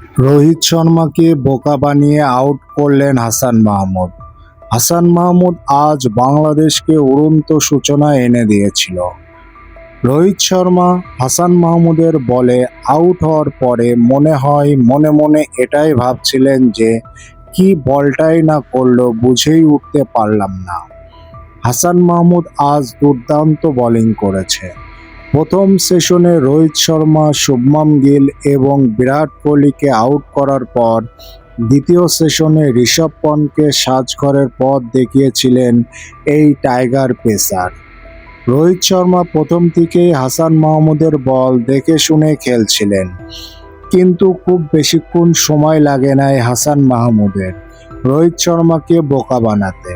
রোহিত শর্মাকে বোকা বানিয়ে আউট করলেন হাসান মাহমুদ। হাসান মাহমুদ আজ বাংলাদেশকে উড়ন্ত সূচনা এনে দিয়েছিল। রোহিত শর্মা হাসান মাহমুদের বলে আউট হওয়ার পরে মনে হয় মনে মনে এটাই ভাবছিলেন যে কি বলটাই না করল বুঝেই উঠতে পারলাম না। হাসান মাহমুদ আজ দুর্দান্ত বোলিং করেছে। প্রথম সেশনে রোহিত শর্মা, শুভমান গিল এবং বিরাট কোহলিকে আউট করার পর দ্বিতীয় সেশনে ঋষভ পন্থকে সাজঘরের পথ দেখিয়েছিলেন এই টাইগার পেসার। রোহিত শর্মা প্রথম থেকেই হাসান মাহমুদের বল দেখে শুনে খেলছিলেন, কিন্তু খুব বেশিক্ষণ সময় লাগে নাই হাসান মাহমুদের। রোহিত শর্মাকে বোকা বানাতে।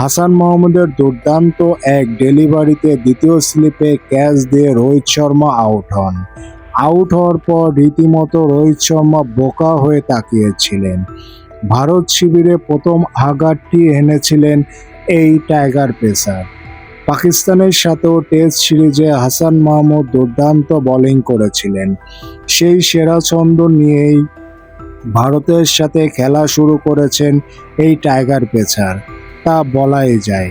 হাসান মাহমুদের দুর্দান্ত এক ডেলিভারিতে দ্বিতীয় স্লিপে ক্যাচ দিয়ে রোহিত শর্মা আউট হন। আউট হওয়ার পর রীতিমতো রোহিত শর্মা বোকা হয়ে তাকিয়েছিলেন। ভারত শিবিরে প্রথম আঘাতটি এনেছিলেন এই টাইগার পেসার। পাকিস্তানের সাথেও টেস্ট সিরিজে হাসান মাহমুদ দুর্দান্ত বোলিং করেছিলেন। সেই সেরা ছন্দ নিয়েই ভারতের সাথে খেলা শুরু করেছেন এই টাইগার পেসার। তা বলাই যায়।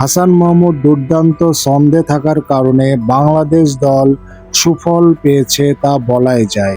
হাসান মাহমুদ দুর্দান্ত ছন্দে থাকার কারণে বাংলাদেশ দল সুফল পেয়েছে তা বলাই যায়।